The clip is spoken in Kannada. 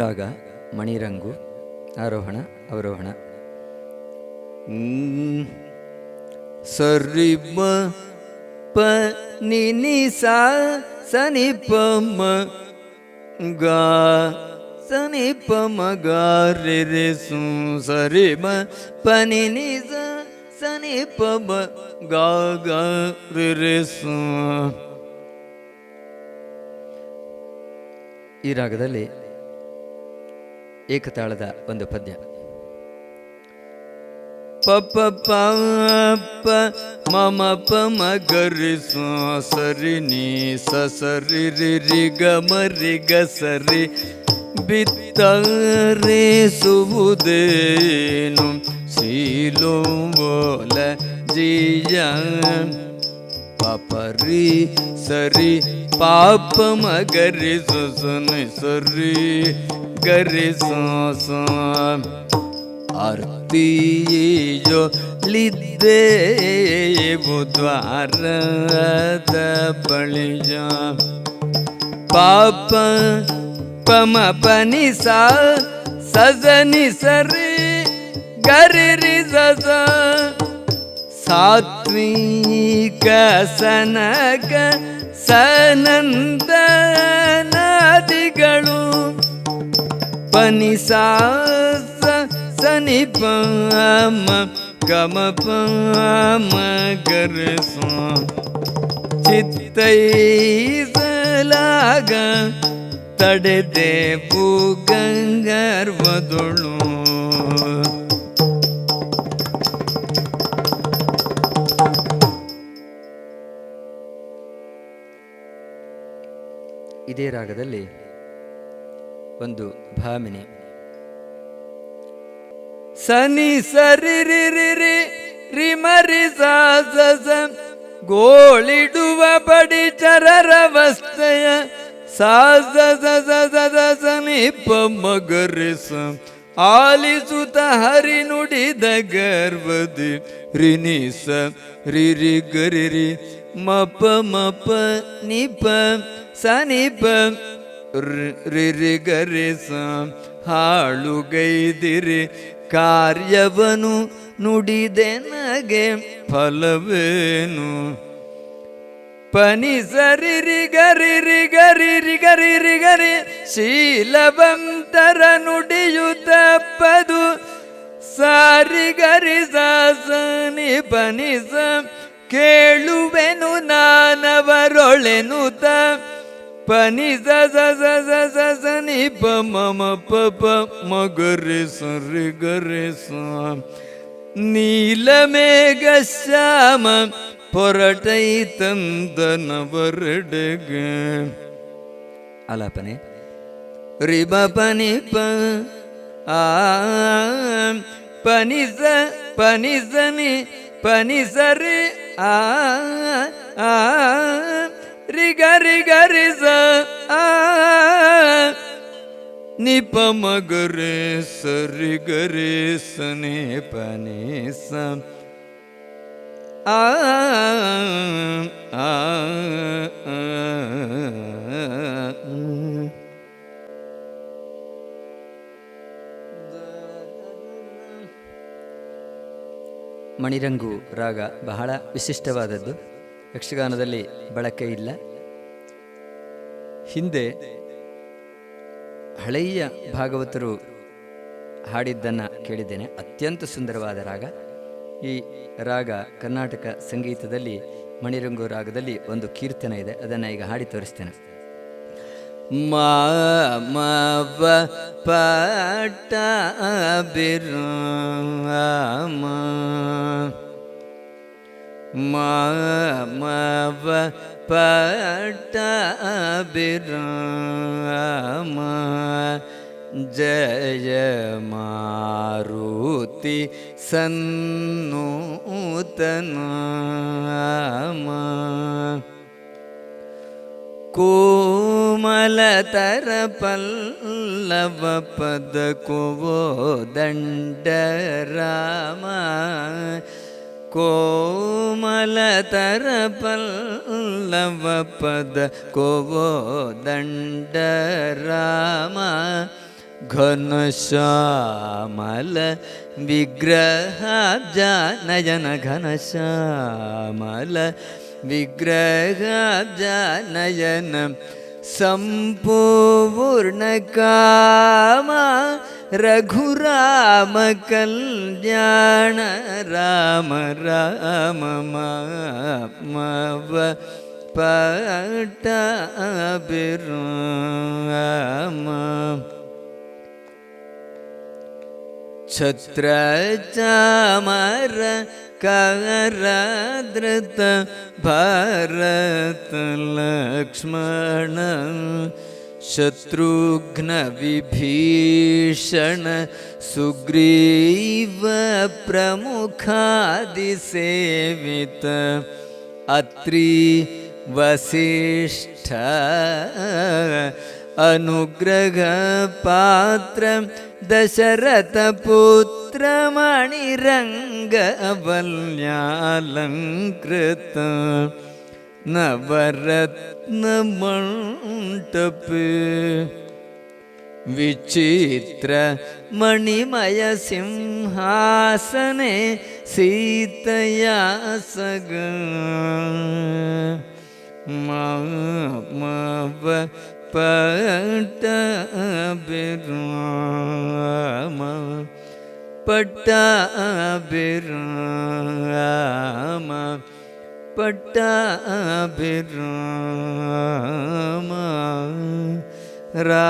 ರಾಗ ಮಣಿರಂಗು ಆರೋಹಣ ಅವರೋಹಣ. ಸರಿಮ ಸರಿ ಪ ನಿ ಸಾ ಸನಿ ಪ ಮ ಗ ಸನಿ ಪ ಮ ಗಾ ರೆ ರೆ ಸು ಸರಿ ಮ ಪ ನಿ ನಿ ಸ ಸನಿ ಪ ಮ ಗ ಗ ರೆ ರೆ ಸು. ಈ ರಾಗದಲ್ಲಿ ಏಕತಾಳದ ಒಂದು ಪದ್ಯ. ಪಪ ಪಪ್ಪ ಮಮ ಮ ಗರಿ ಸರಿ ನೀ ಸರಿ ರಿ ರಿ ಗ ಮರಿ ಗ ಸರಿ ಬಿತ್ತರೆ ಸುವುದೇನು ಶೀಲೋಲ ಜಿಯ. ಪಪರಿ ಸರಿ, ಪಾಪ ಮಗರಿ ಸುಸನ ಸರಿ ಗರಿ ಸೋಸ ಆರ್ತಿ ಜೋ ಲಿದ್ದೆ ಬುದ್ವಾರದ ಬಳಿಯ ಪಾಪ ಪಮ ಪನಿ ಸಾ ಸಜನಿ ಸರಿ ಗರಿ ರಿ ಸಸ ಸಾತ್ವಿಕ ಸನಕ ಸನಂದ ಪನಿ ಸಾಸ ಸನಿ ಪಮ ಗಮ ಪಮ ಗರಸ. ಚಿತ್ತೈಸಲಾಗ ತಡೆದೆ ಗಂಗರ್ವದೊಳು. ಇದೇ ರಾಗದಲ್ಲಿ ಒಂದು ಭಾಮಿನಿ ಸನಿ ಸರಿ ರಿ ರಿ ರಿ ರಿ ಮರಿ ಗೋಳಿಡುವ ಬಡಿ ಚರರ ವಸ್ತಯ ಸ ಸ ಆಲಿಸುತ ಹರಿ ನುಡಿದ ಗರ್ವದಿ ರಿನಿ ಸ ರಿ ರಿ ಗರಿ ಮಪ ಪ ಮ ಪ ನಿ ಪ ಸ ನಿ ಪ ರಿ- ರಿ ರಿ ಗರಿ ಸ ಹಾಳುಗೈದಿರಿ, ಕಾರ್ಯವನು ನುಡಿದೆ ನಗೆ ಫಲವೇನು? ಪನಿ ಸರಿ ರಿ ಗರಿ ರಿ ಗರಿ ಶೀಲವಂತರ ನುಡಿಯುತ್ತಪ್ಪದು ಸಾರಿ ಗರಿ ಸಾಸನಿ ಪನಿ ಸ ಕೇಳುವೆನು ನಾನವರೊಳೆನು पनि नि प मम प प म गरे रे गरे நீலமேகசாம பொரட்டை தந்த நபருடுக அலாப்பனே ரிபபனி ப பனிச பனிசனி பனிசரு ஆ ஆ. ಪೊರಟೈ ತಂದನವರಡೆಗೆ ಆಲಾಪನೆ ರಿಬ ಪನಿ ಪ ಆ ಪನಿ ಸ ಪನಿ ಸನಿ ಪನಿ ಸರಿ ಆ ಆ ರಿ ಗರಿ ಗರಿ ಸ ನಿಪ ಮಗರೆ ಸರಿ ಗರಿ ಸನೆ ಪನೆ ಸ ಆ, ಮಣಿರಂಗು ರಾಗ ಬಹಳ ವಿಶಿಷ್ಟವಾದದ್ದು. ಯಕ್ಷಗಾನದಲ್ಲಿ ಬಳಕೆ ಇಲ್ಲ. ಹಿಂದೆ ಹಳೆಯ ಭಾಗವತರು ಹಾಡಿದ್ದನ್ನು ಕೇಳಿದ್ದೇನೆ. ಅತ್ಯಂತ ಸುಂದರವಾದ ರಾಗ. ಈ ರಾಗ ಕರ್ನಾಟಕ ಸಂಗೀತದಲ್ಲಿ, ಮಣಿರಂಗು ರಾಗದಲ್ಲಿ ಒಂದು ಕೀರ್ತನೆ ಇದೆ. ಅದನ್ನು ಈಗ ಹಾಡಿ ತೋರಿಸ್ತೇನೆ. ಮಾ ಮ ವ ಪಟ ಬಿರಾಮ ಮ പട്ട അഭിരാമ ജയ മാരുതി സന്നൂതനാമ. കോമലതര പല്ലവ പദ കുവോ ദണ്ഡരാമ. कोमलतरपल्लवपद कोवोदण्डराम घनश्यामल विग्रहाब्जानयन घनश्यामल विग्रहाब्जानयन സമ്പൂർണകാമ രഘുരാമ കല്യാണ രാമ രാമ പട്ടാഭിരാമ. ഛത്ര ചാമര कवरदृत भरतलक्ष्मण शत्रुघ्नविभीषण सुग्रीव प्रमुखादिसेवित अत्रि वसिष्ठ अनुग्रहपात्र दशरथपुत्रमणिरङ्गवल्यालङ्कृत नवरत्नमण्टपे विचित्र मणिमयसिंहासने सीतया सग माव பட்ட பிராம பட்ட பிராம பட்ட பிராம ரா